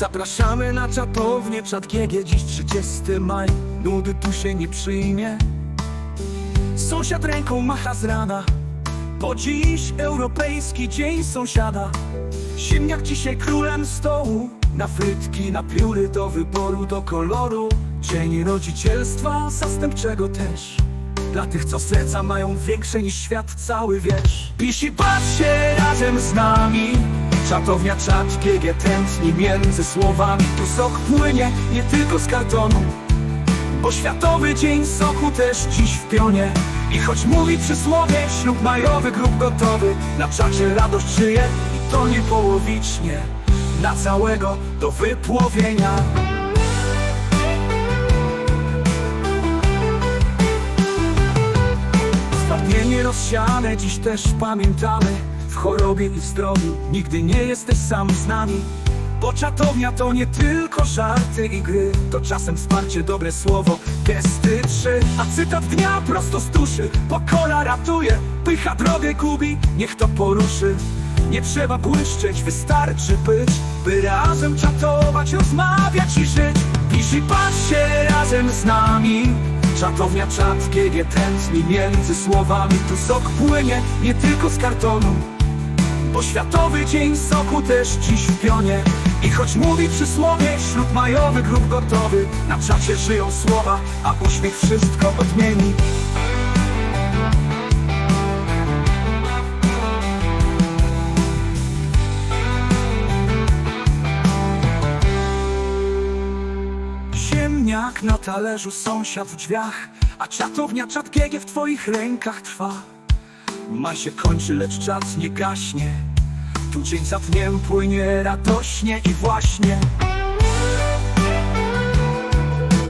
Zapraszamy na czatownię, czat GG dziś 30 maj. Nudy tu się nie przyjmie. Sąsiad ręką macha z rana. Bo dziś europejski dzień sąsiada. Ziemniak dzisiaj królem stołu. Na frytki, na pióry do wyboru, do koloru. Dzień rodzicielstwa zastępczego też. Dla tych, co serca mają większe niż świat cały, wiesz Pisz i baw się razem z nami Czatownia czat GG tętni między słowami. Tu sok płynie nie tylko z kartonu bo Światowy Dzień Soku też dziś w pionie. I choć mówi przysłowie ślub majowy grób gotowy. Na czacie radość żyje i to nie połowicznie Na całego do wypłowienia. Stopnienie rozsiane dziś też pamiętamy W chorobie i zdrowiu. Nigdy nie jesteś sam z nami. Bo czatownia to nie tylko żarty i gry. To czasem wsparcie, dobre słowo, gesty trzy. A cytat dnia prosto z duszy. Pokora ratuje, pycha drogę gubi Niech to poruszy. Nie trzeba błyszczeć, wystarczy być By razem czatować, rozmawiać i żyć. Pisz i patrz się razem z nami. Czatownia czat GG tętni między słowami Tu sok płynie nie tylko z kartonu Bo Światowy Dzień Soku też dziś w pionie. I choć mówi przysłowie ślub majowy grób gotowy. Na czacie żyją słowa, a uśmiech wszystko odmieni. Ziemniak na talerzu, sąsiad w drzwiach A czatownia czat w twoich rękach trwa Ma się kończy, lecz czat nie gaśnie. Tu dzień za dniem płynie radośnie i właśnie